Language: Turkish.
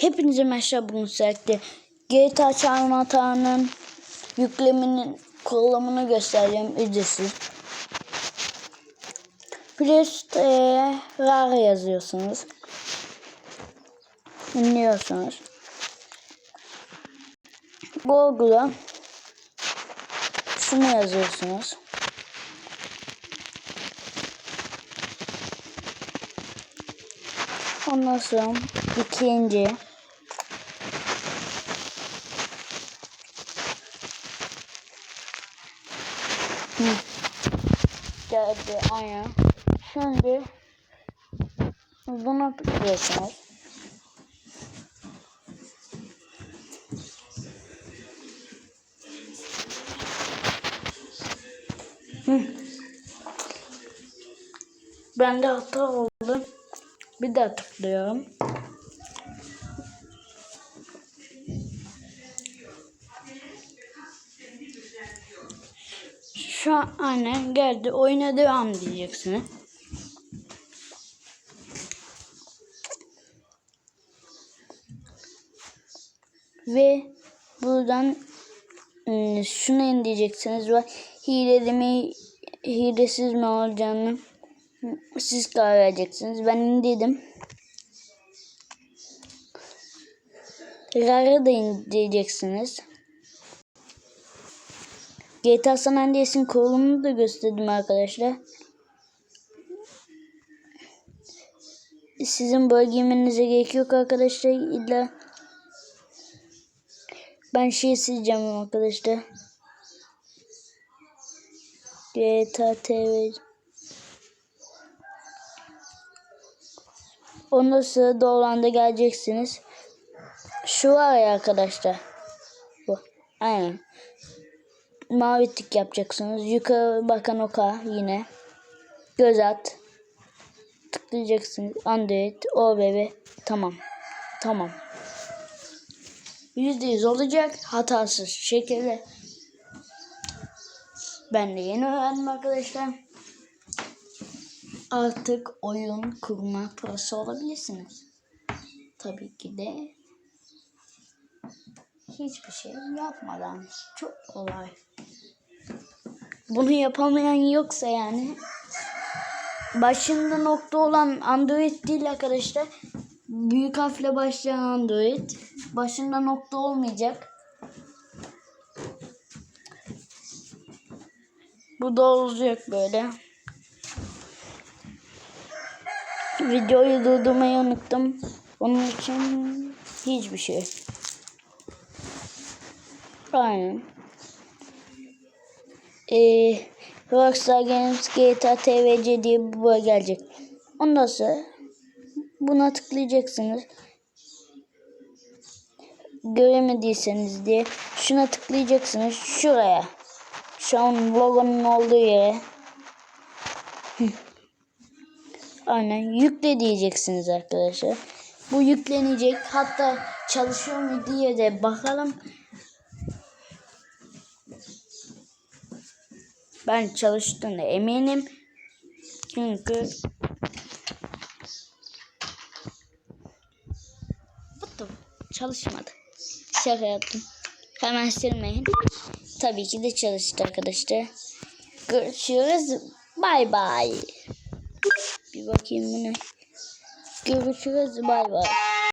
Hepinize merhaba bugün sürekli GTA Çarmı Hatağı'nın yükleminin kullanımını göstereceğim ücretsiz. Playstore RAR yazıyorsunuz. İnliyorsunuz. Google'a şunu yazıyorsunuz. Ondan sonra ikinci Geldi aynen. Şimdi buna tıklıyorsunuz. Hı. Bende hata oldu. Bir daha tıklıyorum. Şu an aynen geldi. Oyuna devam diyeceksiniz. Ve buradan ıı, şunu indireceksiniz ve hileli mi hilesiz mi olacağını siz karar vereceksiniz. Ben indirdim. RAR'ı da indireceksiniz. GTA San Andreas'in kurulumunu da gösterdim arkadaşlar. Sizin böyle giymenize gerek yok arkadaşlar. İlla ben şey sileceğim arkadaşlar. GTA TV Ondan sonra doğru geleceksiniz. Şu var ya arkadaşlar. Bu. Aynen. Mavi tık yapacaksınız. Yukarı bakan oka yine. Göz at. Tıklayacaksınız. Android. OBB. Tamam. Tamam. %100 olacak. Hatasız şekilde. Ben de yeni öğrendim arkadaşlar. Artık oyun kurma prosu olabilirsiniz. Tabii ki de hiçbir şey yapmadan çok kolay. Bunu yapamayan yoksa yani başında nokta olan Android değil arkadaşlar. Büyük harfle başlayan Android. Başında nokta olmayacak. Bu da olacak böyle. Videoyu durdurmayı unuttum. Onun için hiçbir şey. Aynen. Ee, Rockstar Games GTA TVC diye bir boy gelecek. Ondan sonra buna tıklayacaksınız. Göremediyseniz diye şuna tıklayacaksınız. Şuraya. Şu an logonun olduğu yere. Aynen yükle diyeceksiniz arkadaşlar. Bu yüklenecek. Hatta çalışıyor mu diye de bakalım. Ben çalıştığına eminim. Çünkü Battım. Çalışmadı. Şaka yaptım. Hemen silmeyin. Tabii ki de çalıştı arkadaşlar. Görüşürüz. Bay bay. Bir bakayım bunu. Görüşürüz. Bay bay.